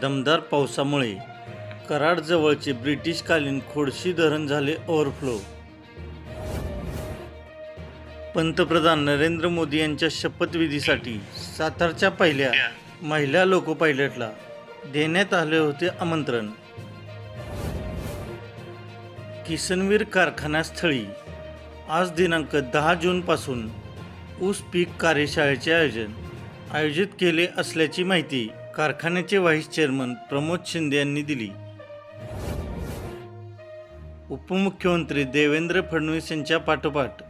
दमदार पावसामुळे कराडजवळचे ब्रिटिशकालीन खोडशी धरण झाले ओव्हरफ्लो पंतप्रधान नरेंद्र मोदी यांच्या शपथविधीसाठी सातारच्या पहिल्या महिला लोको पायलटला देण्यात आले होते आमंत्रण. किसनवीर कारखानास्थळी आज दिनांक दहा जूनपासून ऊस पीक कार्यशाळेचे आयोजन आयोजित केले असल्याची माहिती कारखान्याचे व्हाईस चेअरमन प्रमोद शिंदे यांनी दिली. उपमुख्यमंत्री देवेंद्र फडणवीस यांच्या पाठोपाठ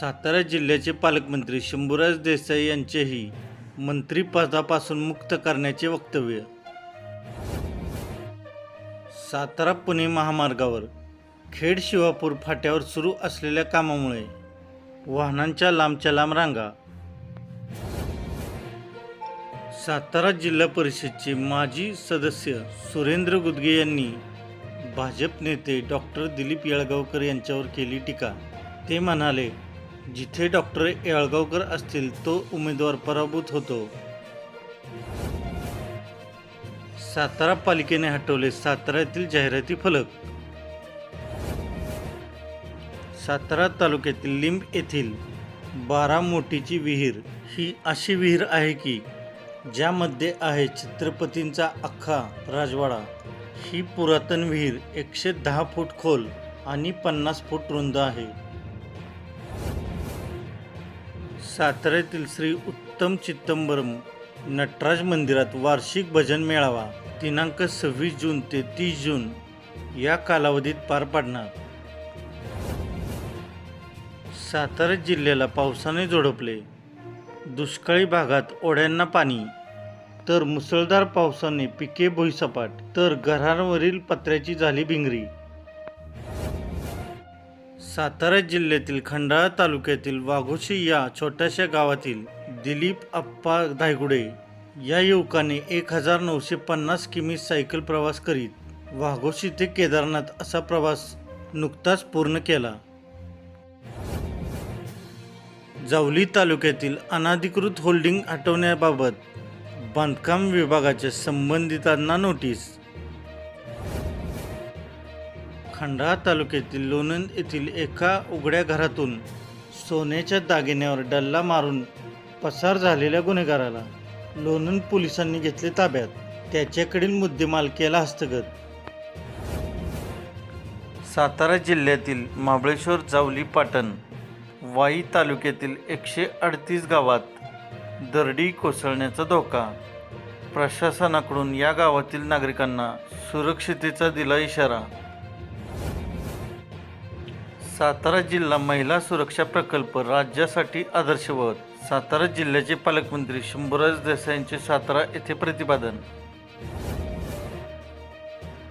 सातारा जिल्ह्याचे पालकमंत्री शंभूराज देसाई यांचेही मंत्रिपदापासून मुक्त करण्याचे वक्तव्य. सातारा पुणे महामार्गावर खेड शिवापूर फाट्यावर सुरू असलेल्या कामामुळे वाहनांच्या लांबच्या लांब रांगा सातारा जिल्हा परिषदचे माजी सदस्य सुरेंद्र गुदगे यांनी भाजप नेते डॉक्टर दिलीप येळगावकर यांच्यावर केली टीका. ते म्हणाले जिथे डॉक्टर येळगावकर असतील तो उमेदवार पराभूत होतो. सातारा पालिकेने हटवले साताऱ्यातील जाहिराती फलक. सातारा तालुक्यातील लिंब येथील बारा मोठीची विहीर ही अशी विहीर आहे की ज्यामध्ये आहे छत्रपतींचा अख्खा राजवाडा. ही पुरातन विहीर एकशे दहा फूट खोल आणि पन्नास फूट रुंद आहे. साताऱ्यातील श्री उत्तम चित्तंबरम नटराज मंदिरात वार्षिक भजन मेळावा दिनांक सव्वीस जून ते तीस जून या कालावधीत पार पाडणार. सातारा जिल्ह्याला पावसाने झोडपले. दुष्काळी भागात ओढ्यांना पाणी तर मुसळधार पावसाने पिके भुईसपाट तर घरांवरील पत्र्याची झाली भिंगरी. सातारा जिल्ह्यातील खंडाळा तालुक्यातील वाघोशी या छोट्याशा गावातील दिलीप अप्पा धायगुडे या युवकाने एक हजार नऊशे पन्नास किमी सायकल प्रवास करीत वाघोशी ते केदारनाथ असा प्रवास नुकताच पूर्ण केला. जावली तालुक्यातील अनाधिकृत होल्डिंग हटवण्याबाबत बांधकाम विभागाच्या संबंधितांना नोटीस. खंडाळा तालुक्यातील लोणंद येथील एका उघड्या घरातून सोन्याच्या दागिन्यावर डल्ला मारून पसार झालेल्या गुन्हेगाराला लोणंद पोलिसांनी घेतले ताब्यात. त्याच्याकडील मुद्देमाल केला हस्तगत. सातारा जिल्ह्यातील महाबळेश्वर जावली पाटण वाई तालुक्यातील एकशे अडतीस गावात दरडी कोसळण्याचा धोका. प्रशासनाकडून या गावातील नागरिकांना सुरक्षितेचा दिला इशारा. सातारा जिल्हा महिला सुरक्षा प्रकल्प राज्यासाठी आदर्शवत. सातारा जिल्ह्याचे पालकमंत्री शंभूराज देसाई यांचे सातारा येथे प्रतिपादन.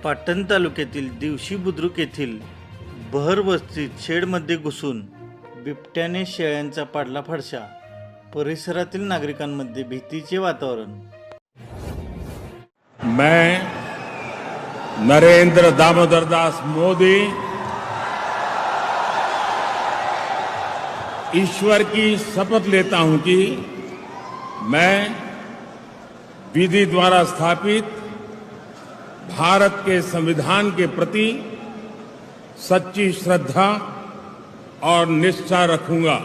पाटण तालुक्यातील दिवशी बुद्रुक येथील बहर वस्तीत शेडमध्ये घुसून बिबट्याने शेळ्यांचा पाडला फडशा. परिसरातील नागरिकांमध्ये भीतीचे वातावरण. मैं नरेंद्र दामोदर दास मोदी ईश्वर की शपथ लेता हूँ कि मैं विधि द्वारा स्थापित भारत के संविधान के प्रति सच्ची श्रद्धा और निष्ठा रखूँगा।